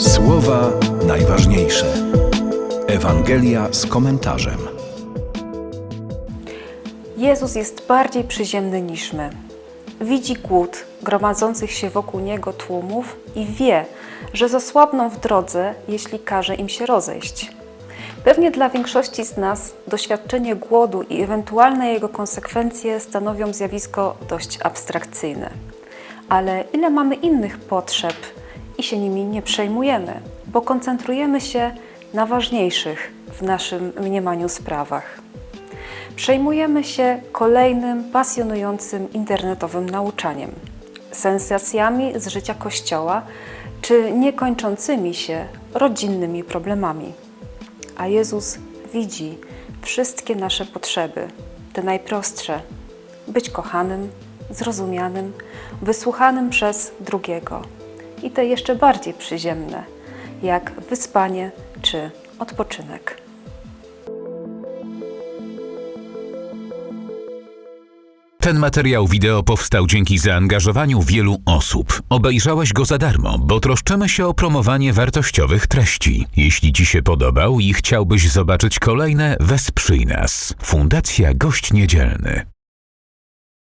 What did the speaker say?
Słowa najważniejsze. Ewangelia z komentarzem. Jezus jest bardziej przyziemny niż my. Widzi głód gromadzących się wokół Niego tłumów i wie, że zasłabną w drodze, jeśli każe im się rozejść. Pewnie dla większości z nas doświadczenie głodu i ewentualne jego konsekwencje stanowią zjawisko dość abstrakcyjne. Ale ile mamy innych potrzeb i się nimi nie przejmujemy, bo koncentrujemy się na ważniejszych w naszym mniemaniu sprawach. Przejmujemy się kolejnym pasjonującym internetowym nauczaniem, sensacjami z życia Kościoła czy niekończącymi się rodzinnymi problemami. A Jezus widzi wszystkie nasze potrzeby, te najprostsze być kochanym, zrozumianym, wysłuchanym przez drugiego, i te jeszcze bardziej przyziemne, jak wyspanie czy odpoczynek. Ten materiał wideo powstał dzięki zaangażowaniu wielu osób. Obejrzałeś go za darmo, bo troszczymy się o promowanie wartościowych treści. Jeśli Ci się podobał i chciałbyś zobaczyć kolejne, wesprzyj nas. Fundacja Gość Niedzielny.